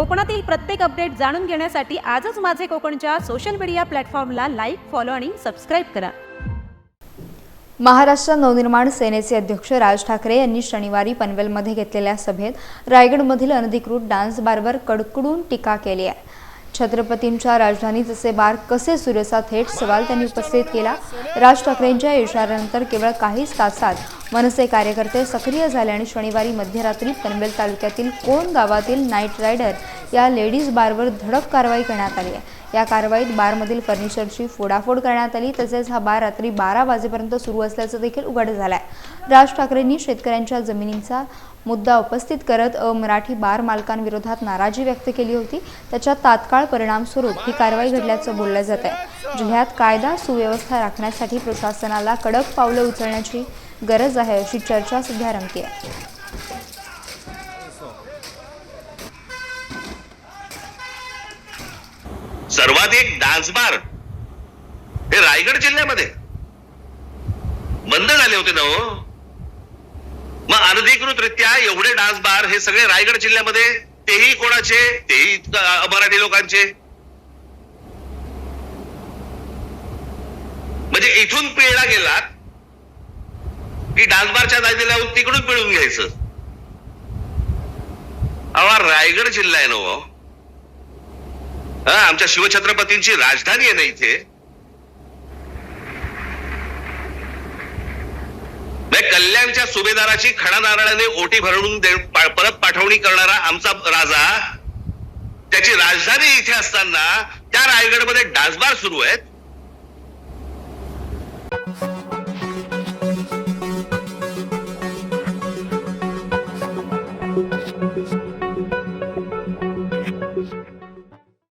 कोकणातील प्रत्येक अपडेट जाणून घेण्यासाठी आजच माझे कोकणच्या सोशल मीडिया प्लॅटफॉर्मला लाईक फॉलो आणि सबस्क्राईब करा. महाराष्ट्र नवनिर्माण सेनेचे अध्यक्ष राज ठाकरे यांनी शनिवारी पनवेलमध्ये घेतलेल्या सभेत रायगडमधील अनधिकृत डान्स बारवर कडकडून टीका केली आहे. छत्रपतींच्या राजधानीत असे बार कसे सुरू थेट सवाल त्यांनी उपस्थित केला. राज ठाकरेंच्या इशाऱ्यानंतर केवळ काहीच तासात मनसे कार्यकर्ते सक्रिय झाले आणि शनिवारी मध्यरात्री पनवेल तालुक्यातील कोण गावातील नाईट रायडर या लेडीज बारवर धडक कारवाई करण्यात आली आहे. या कारवाईत बारमधील फर्निचरची फोडाफोड करण्यात आली तसेच हा बार रात्री बारा वाजेपर्यंत सुरू असल्याचं देखील उघड झाला आहे राज ठाकरेंनी शेतकऱ्यांच्या जमिनींचा मुद्दा उपस्थित करत मराठी बार मालकांविरोधात नाराजी व्यक्त केली होती. त्याच्या तात्काळ परिणामस्वरूप ही कारवाई घडल्याचं बोललं जात आहे. जिल्ह्यात कायदा सुव्यवस्था राखण्यासाठी प्रशासनाला कडक पावलं उचलण्याची गरज आहे अशी चर्चा सध्या रंगते आहे सर्वाधिक डान्स बार हे रायगड जिल्ह्यामध्ये. बंद झाले होते ना हो. मग अनधिकृतरित्या एवढे डान्स बार हे सगळे रायगड जिल्ह्यामध्ये तेही कोणाचे? तेही मराठी लोकांचे. म्हणजे इथून पिळला गेलात की डान्स बारच्या जागी तिकडून पिळून घ्यायचं. अवा रायगड जिल्हा आहे ना हो. हा आमच्या शिवछत्रपतींची राजधानी आहे ना इथे? म्हणजे कल्याणच्या सुभेदाराची खडा नारळाने ओटी भरून परत पाठवणी करणारा आमचा राजा त्याची राजधानी इथे असताना त्या रायगडमध्ये डासबार सुरू आहेत.